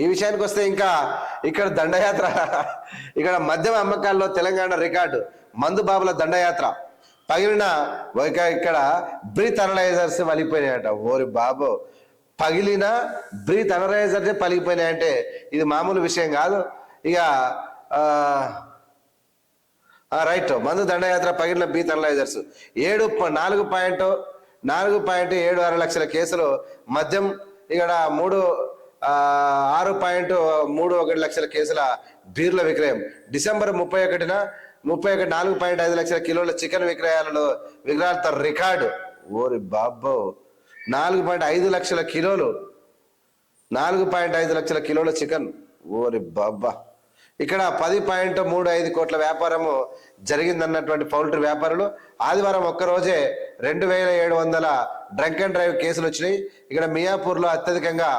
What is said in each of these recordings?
ఈ విషయానికి వస్తే ఇంకా ఇక్కడ దండయాత్ర ఇక్కడ మద్యం అమ్మకాల్లో తెలంగాణ రికార్డు మందు బాబుల దండయాత్ర. పగిలిన ఒక ఇక్కడ బ్రీత్ అనలైజర్స్ వలిగిపోయినాయట ఓరి బాబు పగిలిన బ్రీత్ అనలైజర్సే పలిగిపోయినాయంటే ఇది మామూలు విషయం కాదు. ఇక రైట్ మందు దండయాత్ర పగిలిన బ్రీత్ అనలైజర్స్. ఏడు ప- నాలుగు పాయింట్ నాలుగు పాయింట్ ఏడు ఆరు లక్షల కేసులు మద్యం ఇక్కడ మూడు ఆరు పాయింట్ మూడు ఒకటి లక్షల కేసుల బీర్ల విక్రయం. డిసెంబర్ ముప్పై ఒకటిన ముప్పై ఒకటి నాలుగు పాయింట్ ఐదు లక్షల కిలోల చికెన్ విక్రయాలలో విక్రయాలతో రికార్డు. ఓరి బాబో నాలుగు పాయింట్ ఐదు లక్షల కిలోలు. నాలుగు పాయింట్ ఐదు లక్షల కిలోల చికెన్. ఓరి బాబ్బా. ఇక్కడ పది పాయింట్ మూడు ఐదు కోట్ల వ్యాపారము జరిగిందన్నటువంటి పౌల్ట్రీ వ్యాపారులు ఆదివారం ఒక్కరోజే రెండు వేల ఏడు వందల డ్రంక్ అండ్ డ్రైవ్ కేసులు వచ్చినాయి. ఇక్కడ మియాపూర్లో అత్యధికంగా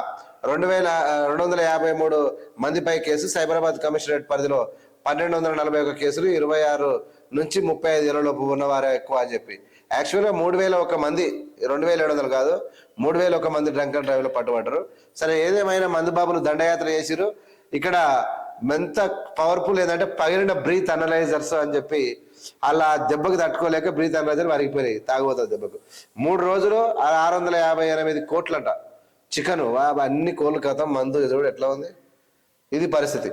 రెండు వేల రెండు వందల యాభై మూడు మందిపై కేసు సైబరాబాద్ కమిషనరేట్ పరిధిలో పన్నెండు వందల నలభై ఒక కేసులు ఇరవై ఆరు నుంచి ముప్పై ఐదు ఏళ్ళలోపు ఉన్నవారే ఎక్కువ అని చెప్పి. యాక్చువల్గా మూడు వేల ఒక మంది రెండు వేల ఏడు వందలు కాదు మూడు వేల ఒక మంది డ్రంక్ అండ్ డ్రైవ్లో పట్టుబడ్డారు. సరే ఏదేమైనా మందు బాబులు దండయాత్ర చేసిరు ఇక్కడ ఎంత పవర్ఫుల్ ఏంటంటే పగిలిన బ్రీత్ అనలైజర్స్ అని చెప్పి అలా దెబ్బకు తట్టుకోలేక బ్రీత్ అనలైజర్ వరిగిపోయినాయి తాగుబోతుంది దెబ్బకు. మూడు రోజులు ఆ ఆరు వందల యాభై ఎనిమిది కోట్లంట. చికెన్ అన్ని కోళ్ళు కథం మందు కూడా ఎట్లా ఉంది? ఇది పరిస్థితి.